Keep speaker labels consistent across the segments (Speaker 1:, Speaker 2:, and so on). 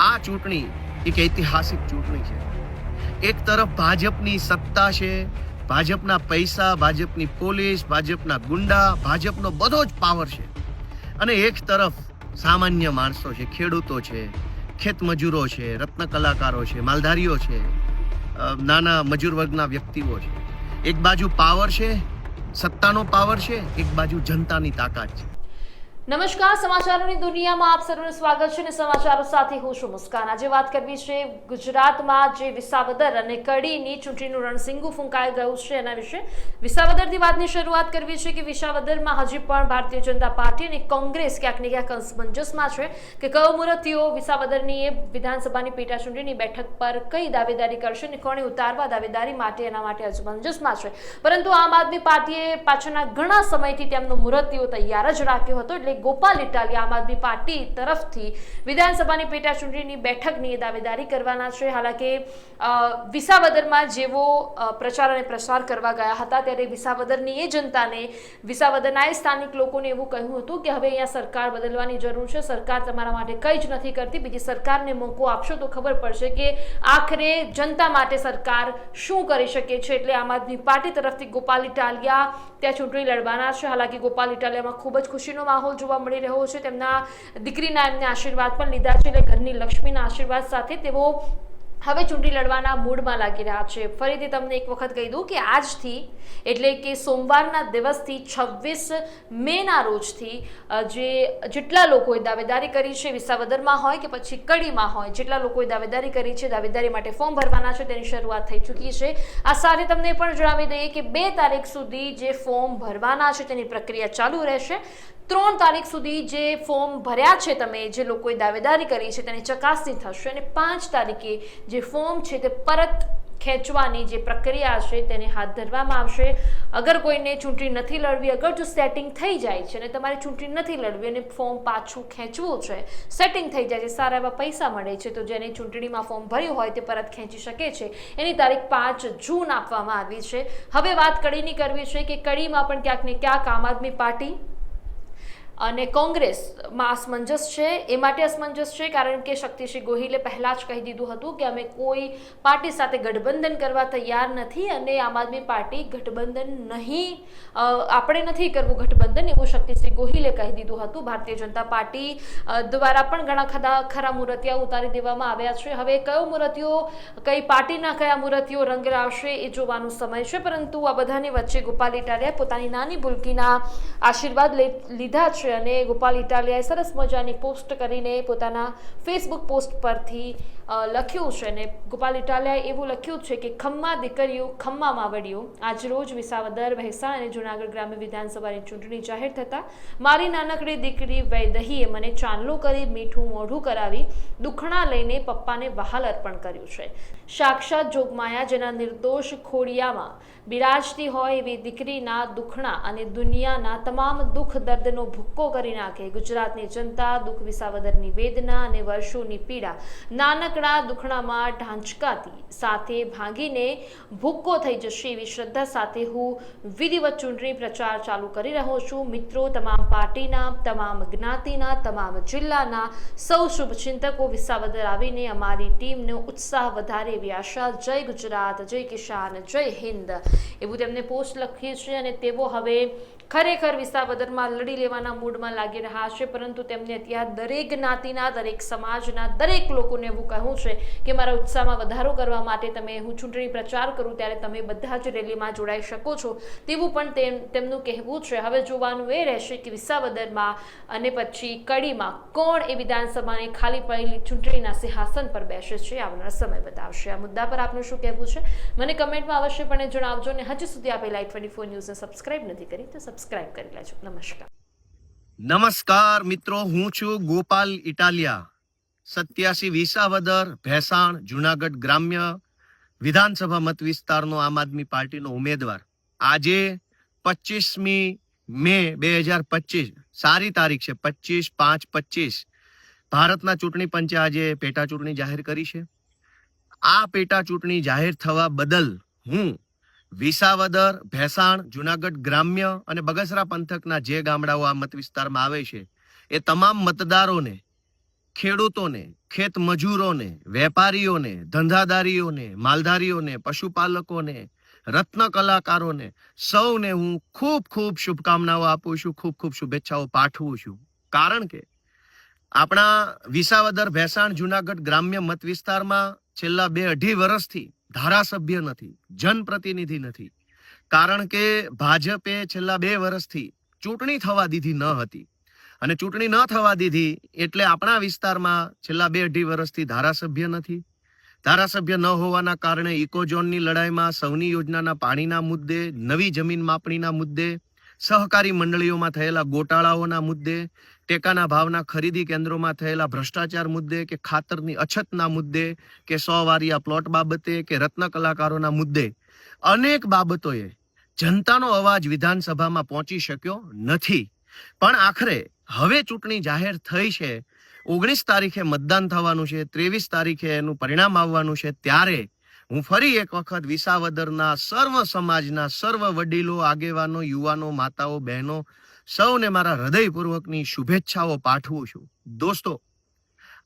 Speaker 1: આ ચૂંટણી એક ઐતિહાસિક ચૂંટણી છે. એક તરફ ભાજપની સત્તા છે, ભાજપના પૈસા, ભાજપની પોલીસ, ભાજપના ગુંડા, ભાજપનો બધો જ પાવર છે. અને એક તરફ સામાન્ય માણસો છે, ખેડૂતો છે, ખેત મજૂરો છે, રત્ન કલાકારો છે, માલધારીઓ છે નાના મજૂર વર્ગના વ્યક્તિઓ છે. એક બાજુ પાવર છે, સત્તાનો પાવર છે, એક બાજુ જનતાની તાકાત છે.
Speaker 2: નમસ્કાર, સમાચારોની દુનિયામાં આપ સર્વનું સ્વાગત છે અને સમાચારો સાથે હું છું મુસ્કાન. આજે વાત કરવી છે ગુજરાતમાં જે વિસાવદર અને કડીની ચૂંટણીનું રણસિંગુ ફૂંકાઈ ગયું છે એના વિશે. વિસાવદરથી વાતની શરૂઆત કરવી છે કે વિસાવદરમાં હજી પણ ભારતીય જનતા પાર્ટી અને કોંગ્રેસ ક્યાંક ને ક્યાંક અસમંજસમાં છે કે કયો મુરતીઓ વિસાવદરની એ વિધાનસભાની પેટા ચૂંટણીની બેઠક પર કઈ દાવેદારી કરશે અને કોણે ઉતારવા દાવેદારી માટે એના માટે અસમંજસમાં છે. પરંતુ આમ આદમી પાર્ટીએ પાછળના ઘણા સમયથી તેમનો મુરતીઓ તૈયાર જ રાખ્યો હતો એટલે ગોપાલ ઇટાલિયા આમ આદમી પાર્ટી તરફથી વિધાનસભાની પેટા ચૂંટણીની બેઠકની દાવેદારી કરવાના છે. હાલાકે વિસાવદરમાં જેવો પ્રચાર અને પ્રસાર કરવા ગયા હતા ત્યારે વિસાવદરની એ જનતાને, વિસાવદરના એ સ્થાનિક લોકોને એવું કહ્યું હતું કે હવે અહીંયા સરકાર બદલવાની જરૂર છે. સરકાર તમારા માટે કંઈ જ નથી કરતી. બીજી સરકારને મોકો આપશો તો ખબર પડશે કે આખરે જનતા માટે સરકાર શું કરી શકે છે. એટલે આમ આદમી પાર્ટી તરફથી ગોપાલ ઇટાલિયા ત્યાં ચૂંટણી લડવાના છે. હાલાકી ગોપાલ ઇટાલિયામાં ખૂબ જ ખુશીનો માહોલ જોવા મળી રહ્યો છે. તેમના દીકરીના એમને આશીર્વાદ પણ લીધા છે એટલે ઘરની લક્ષ્મીના આશીર્વાદ સાથે તેઓ હવે ચૂંટણી લડવાના મૂડમાં લાગી રહ્યા છે. ફરીથી તમને એક વખત કહી દઉં કે આજથી, એટલે કે સોમવારના દિવસથી છવ્વીસ મેના રોજથી જે જેટલા લોકોએ દાવેદારી કરી છે, વિસાવદરમાં હોય કે પછી કડીમાં હોય, જેટલા લોકોએ દાવેદારી કરી છે, દાવેદારી માટે ફોર્મ ભરવાના છે, તેની શરૂઆત થઈ ચૂકી છે. આ સાથે તમને પણ જણાવી દઈએ કે બે તારીખ સુધી જે ફોર્મ ભરવાના છે, તેની પ્રક્રિયા ચાલુ રહેશે. ત્રણ તારીખ સુધી જે ફોર્મ ભર્યા છે તમે, જે લોકોએ દાવેદારી કરી છે, તેની ચકાસણી થશે અને પાંચ તારીખે જે ફોર્મ છે તે પરત ખેંચવાની જે પ્રક્રિયા છે તેને હાથ ધરવામાં આવશે. અગર કોઈને ચૂંટણી નથી લડવી, અગર જો સેટિંગ થઈ જાય છે અને તમારે ચૂંટણી નથી લડવી અને ફોર્મ પાછું ખેંચવું છે સેટિંગ થઈ જાય છે, સારા એવા પૈસા મળે છે, તો જેને ચૂંટણીમાં ફોર્મ ભર્યું હોય તે પરત ખેંચી શકે છે. એની તારીખ પાંચ જૂન આપવામાં આવી છે. હવે વાત કડીની કરવી છે કે કડીમાં પણ ક્યાંક ને ક્યાંક આમ આદમી પાર્ટી અને કોંગ્રેસમાં અસમંજસ છે, એ માટે અસમંજસ છે, કારણ કે શક્તિસિંહ ગોહિલે પહેલા જ કહી દીધું હતું કે અમે કોઈ પાર્ટી સાથે ગઠબંધન કરવા તૈયાર નથી અને આમ આદમી પાર્ટી ગઠબંધન નહીં આપણે નથી કરવું ગઠબંધન, એવું શક્તિસિંહ ગોહિલે કહી દીધું હતું. ભારતીય જનતા પાર્ટી દ્વારા પણ ઘણા ખરા ખરા મૂર્તિયા ઉતારી દેવામાં આવ્યા છે. હવે કયો મૂર્તિઓ, કઈ પાર્ટીના કયા મૂર્તિઓ રંગ લાવશે એ જોવાનો સમય છે, પરંતુ આ બધાની વચ્ચે ગોપાલ ઇટાલિયાએ પોતાની નાની ભૂલકીના આશીર્વાદ લીધા છે. અને ગોપાલ ઇટાલિયાએ સરસ મજાની પોસ્ટ કરીને પોતાના ફેસબુક પોસ્ટ પરથી લખ્યું છે અને ગોપાલ ઇટાલિયાએ એવું લખ્યું છે કે ખમ્મા દીકરીઓ, ખમ્મા માવડીઓ આજરોજ વિસાવદર ભેસાણ અને જૂનાગઢ ગ્રામ્ય વિધાનસભાની ચૂંટણી જાહેર થતા, મારી નાનકડી દીકરી વૈદહીએ મને ચાંદલો કરી મીઠું મોઢું કરાવી, દુખણા લઈને પપ્પાને વહાલ અર્પણ કર્યું છે. સાક્ષાત જોગમાયા જેના નિર્દોષ ખોડિયામાં બિરાજતી હોય એવી દીકરીના દુખણા અને દુનિયાના તમામ દુઃખ દર્દનો ભૂક્કો કરી નાખે. ગુજરાતની જનતા દુઃખ વિસાવદરની વેદના અને વર્ષોની પીડા નાનકડા દુખણામાં ઢાંચકાતી. સાથે ભાંગીને ભૂક્કો થઈ જશે એવી શ્રદ્ધા સાથે હું વિધિવત ચૂંટણી પ્રચાર ચાલુ કરી રહ્યો છું. મિત્રો, તમામ પાર્ટીના, તમામ જ્ઞાતિના, તમામ જિલ્લાના સૌ શુભચિંતકો વિસાવદર આવીને અમારી ટીમનો ઉત્સાહ વધારે એવી આશા. જય ગુજરાત, જય કિસાન, જય હિન્દ. એવું તેમને પોસ્ટ લખી છે અને તેઓ હવે ખરેખર વિસાવદરમાં લડી લેવાના મૂડમાં લાગી રહ્યા છે પરંતુ તેમને અત્યારે દરેક જ્ઞાતિના, દરેક સમાજના, દરેક લોકોને એવું કહું છે કે મારા ઉત્સાહમાં વધારો કરવા માટે તમે હું ચૂંટણી પ્રચાર કરું ત્યારે તમે બધા જ રેલીમાં જોડાઈ શકો છો. તેવું પણ તેમ, તેમનું કહેવું છે. હવે જોવાનું એ રહેશે કે વિસાવદરમાં અને પછી કડીમાં કોણ એ વિધાનસભાની ખાલી પડેલી ચૂંટણીના સિંહાસન પર બેસે છે, આવનાર સમય બતાવશે. આ મુદ્દા પર આપનું શું કહેવું છે? મને કમેન્ટમાં અવશ્યપણે જણાવજો અને હજી સુધી આપે લાઈટ ટ્વેન્ટી ફોર ન્યૂઝને સબસ્ક્રાઇબ નથી કરી તો સબસ્ક્રાઇબ કરી લેજો. નમસ્કાર.
Speaker 1: નમસ્કાર મિત્રો, હું છું ગોપાલ ઇટાલિયા. સત્યાસી વિસાવદર ભેસાણ જુનાગઢ ગ્રામ્ય વિધાનસભા મત વિસ્તારનો આમ આદમી પાર્ટીનો ઉમેદવાર. આજે પચીસમી મે બે હજાર પચીસ સારી તારીખ છે પચીસ પાંચ પચીસ ભારતના ચૂંટણી પંચે આજે પેટા ચૂંટણી જાહેર કરી છે. આ પેટા ચૂંટણી જાહેર થવા બદલ હું વિસાવદર, ભેસાણ, જુનાગઢ ગ્રામ્ય અને બગસરા પંથકના જે ગામડાઓ આ મત વિસ્તારમાં આવે છે, એ તમામ મતદારોને, ખેડૂતોને, ખેત મજૂરોને, વેપારીઓને, ધંધાદારીઓને, માલધારીઓને, પશુપાલકોને, રત્ન કલાકારોને સૌને હું ખૂબ ખૂબ શુભકામનાઓ આપું છું, ખૂબ ખૂબ શુભેચ્છાઓ પાઠવું છું. કારણ કે આપણા વિસાવદર, ભેસાણ, જુનાગઢ ગ્રામ્ય મત વિસ્તારમાં છેલ્લા બે અઢી વર્ષથી ધારાસભ્ય નથી, જનપ્રતિનિધિ નથી. કારણ કે ભાજપે છેલ્લા બે વર્ષથી ચૂંટણી થવા દીધી ન હતી. અને ચૂંટણી ન થવા દીધી એટલે આપણા વિસ્તારમાં છેલ્લા બે અઢી વર્ષથી ધારાસભ્ય નથી. ધારાસભ્ય ન હોવાના કારણે ઇકોઝોનની લડાઈમાં સૌની યોજનાના પાણીના મુદ્દે, નવી જમીન માપણીના મુદ્દે, સહકારી મંડળીઓમાં થયેલા ગોટાળાઓના મુદ્દે ટેકાના ભાવના ખરીદી કેન્દ્રોમાં થયેલા ભ્રષ્ટાચાર મુદ્દે કે ખાતરની અછતના મુદ્દે કે સો વારિયા પ્લોટ બાબતે કે રત્ન કલાકારોના મુદ્દે અનેક બાબતોએ જનતાનો અવાજ વિધાનસભામાં પહોંચી શક્યો નથી. પણ આખરે હવે ચૂંટણી જાહેર થઈ છે, ઓગણીસ તારીખે મતદાન થવાનું છે, ત્રેવીસ તારીખે એનું પરિણામ આવવાનું છે, ત્યારે હું ફરી એક વખત વિસાવદરના સર્વ સમાજના સર્વ વડીલો, આગેવાનો, યુવાનો, માતાઓ, બહેનો સૌને મારા હૃદયપૂર્વકની શુભેચ્છાઓ પાઠવું છું. દોસ્તો,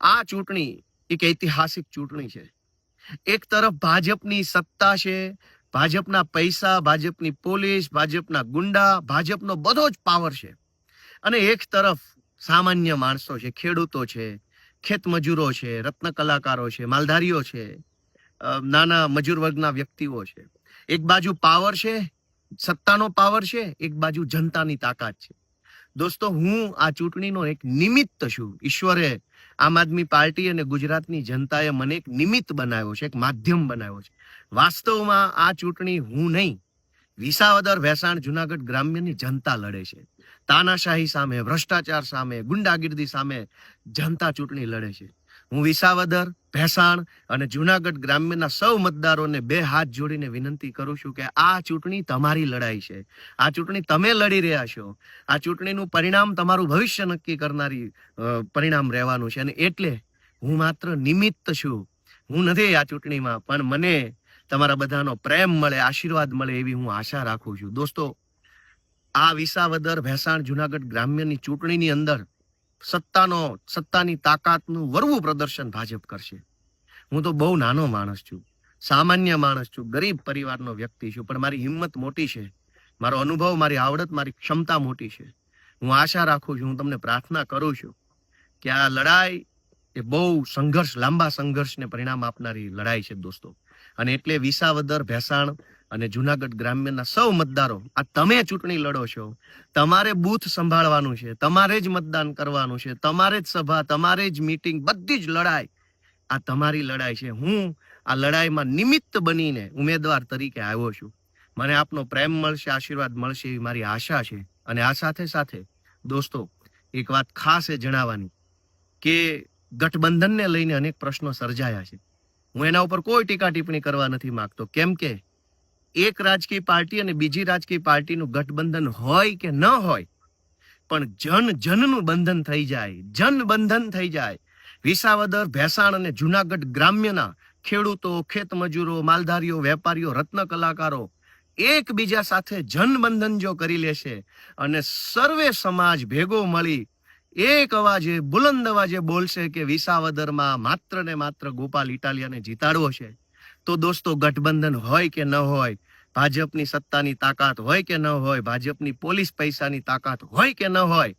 Speaker 1: આ ચૂંટણી એક ઐતિહાસિક ચૂંટણી છે. એક તરફ ભાજપની સત્તા છે, ભાજપના પૈસા, ભાજપની પોલીસ, ભાજપના ગુંડા, ભાજપનો બધો જ પાવર છે. અને એક તરફ સામાન્ય માણસો છે, ખેડૂતો છે ખેતમજૂરો છે, રત્ન કલાકારો છે, માલધારીઓ છે નાના મજૂર વર્ગના વ્યક્તિઓ છે. એક બાજુ પાવર છે સત્તાનો પાવર છે, એક બાજુ જનતાની તાકાત છે. દોસ્તો, હું આ ચૂંટણીનો એક નિમિત્ત છું. ઈશ્વરે આમ આદમી પાર્ટી અને ગુજરાતની જનતાએ મને એક નિમિત્ત બનાવ્યો છે, એક માધ્યમ બનાવ્યો છે. વાસ્તવમાં આ ચૂંટણી હું નહીં, વિસાવદર ભેસાણ જુનાગઢ ગ્રામ્યની જનતા લડે છે. તાનાશાહી સામે, ભ્રષ્ટાચાર સામે, ગુંડાગીર્દી સામે જનતા ચૂંટણી લડે છે. હું વિસાવદર, ભેસાણ અને જુનાગઢ ગ્રામ્યના સૌ મતદારોને બે હાથ જોડીને વિનંતી કરું છું કે આ ચૂંટણી તમારી લડાઈ છે. આ ચૂંટણી તમે લડી રહ્યા છો. આ ચૂંટણીનું પરિણામ તમારું ભવિષ્ય નક્કી કરનારી પરિણામ રહેવાનું છે અને એટલે હું માત્ર નિમિત્ત છું. હું નથી આ ચૂંટણીમાં, પણ મને તમારા બધાનો પ્રેમ મળે, આશીર્વાદ મળે એવી હું આશા રાખું છું. દોસ્તો, આ વિસાવદર, ભેસાણ, જુનાગઢ ગ્રામ્યની ચૂંટણીની અંદર સત્તાનો, સત્તાની તાકાતનું વરવું પ્રદર્શન ભાજપ કરશે. હું તો બહુ નાનો માણસ છું, સામાન્ય માણસ છું, ગરીબ પરિવારનો વ્યક્તિ છું, પણ મારી હિંમત મોટી છે. મારો અનુભવ, મારી આવડત, મારી ક્ષમતા મોટી છે. હું આશા રાખું છું, હું તમને પ્રાર્થના કરું છું કે આ લડાઈ એ બહુ સંઘર્ષ, લાંબા સંઘર્ષને પરિણામ આપનારી લડાઈ છે, દોસ્તો. અને એટલે વિસાવદર, ભેસાણ અને જુનાગઢ ગ્રામ્યના સૌ મતદારો, આ તમે ચૂંટણી લડો છો, તમારે બૂથ સંભાળવાનું છે, તમારે જ મતદાન કરવાનું છે, તમારે જ સભા, તમારે જ મીટિંગ, બધી જ લડાઈ. આ તમારી લડાઈ છે. હું આ લડાઈમાં નિમિત્ત બનીને ઉમેદવાર તરીકે આવ્યો છું. મને આપનો પ્રેમ મળશે, આશીર્વાદ મળશે એવી મારી આશા છે. અને આ સાથે સાથે, દોસ્તો, એક વાત ખાસ એ જણાવવાની કે ગઠબંધનને લઈને અનેક પ્રશ્નો સર્જાયા છે. હું એના ઉપર કોઈ ટીકા ટિપ્પણી કરવા નથી માંગતો. કેમ કે એક રાજકીય પાર્ટી અને બીજી રાજકીય પાર્ટીનું ગઠબંધન હોય કે ન હોય, પણ જન જનનું બંધન થઈ જાય, જન બંધન થઈ જાય. વિસાવદર, ભેસાણ અને જુનાગઢ ગ્રામ્યના ખેડૂતો ખેતમજૂરો માલધારીઓ, વેપારીઓ, રત્ન કલાકારો એકબીજા સાથે જનબંધન જો કરી લેશે અને સર્વે સમાજ ભેગો મળી એક અવાજે, બુલંદ અવાજે બોલશે કે વિસાવદરમાં માત્ર ને માત્ર ગોપાલ ઇટાલિયાને જીતાડવો છે. તો દોસ્તો ગઠબંધન હોય કે ન હોય, ભાજપની સત્તાની તાકાત હોય કે ન હોય, ભાજપની પોલીસ પૈસાની તાકાત હોય કે ન હોય,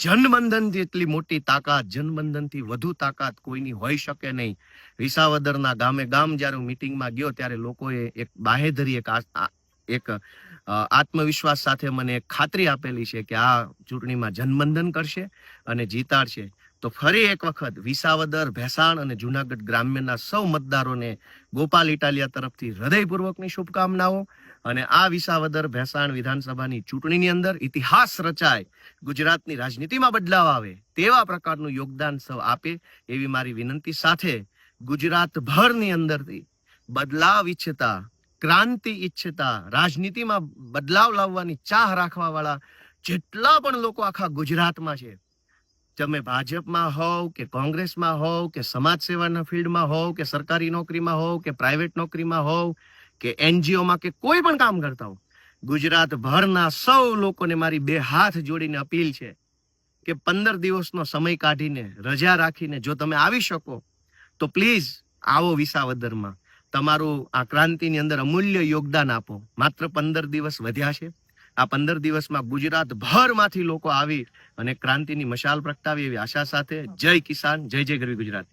Speaker 1: જનબંધન એટલી મોટી તાકાત, જનબંધનથી વધુ તાકાત કોઈની હોઈ શકે નહીં. વિસાવદરના ગામે ગામ જ્યારે હું મિટિંગમાં ગયો ત્યારે લોકોએ એક બાહેધરી, એક એક આત્મવિશ્વાસ સાથે મને ખાતરી આપેલી છે કે આ ચૂંટણીમાં જનબંધન કરશે અને જીતાડશે. તો ફરી એક વખત વિસાવદર, ભેસાણ અને જુનાગઢ ગ્રામ્યના સૌ મતદારોને ગોપાલ ઇટાલિયા તરફથી હૃદયપૂર્વકની શુભકામનાઓ અને આ વિસાવદર, ભેસાણ વિધાનસભાની ચૂંટણીની અંદર ઇતિહાસ રચાય, ગુજરાતની રાજનીતિમાં બદલાવ આવે, તેવા પ્રકારનું યોગદાન સૌ આપે એવી મારી વિનંતી સાથે ગુજરાતભરની અંદરથી બદલાવ ઈચ્છતા, ક્રાંતિ ઈચ્છતા, રાજનીતિમાં બદલાવ લાવવાની ચાહ રાખવાવાળા જેટલા પણ લોકો આખા ગુજરાતમાં છે તમે ભાજપમાં હોવ કે કોંગ્રેસમાં હોવ કે સમાજ સેવાના ફિલ્ડમાં હોવ કે સરકારી નોકરીમાં હોવ કે પ્રાઇવેટ નોકરીમાં હોવ કે એનજીઓમાં કે કોઈ પણ કામ કરતા હો ગુજરાતભરના સૌ લોકોને મારી બે હાથ જોડીને અપીલ છે કે પંદર દિવસનો સમય કાઢીને, રજા રાખીને જો તમે આવી શકો, તો પ્લીઝ આવો વિસાવદરમાં. તમારું આ ક્રાંતિની અંદર અમૂલ્ય યોગદાન આપો. માત્ર પંદર દિવસ વધ્યા છે. આ પંદર દિવસમાં ગુજરાત ભરમાંથી લોકો આવી અને ક્રાંતિની મશાલ પ્રગટાવી એવી આશા સાથે જય કિસાન, જય જય ગરવી ગુજરાત.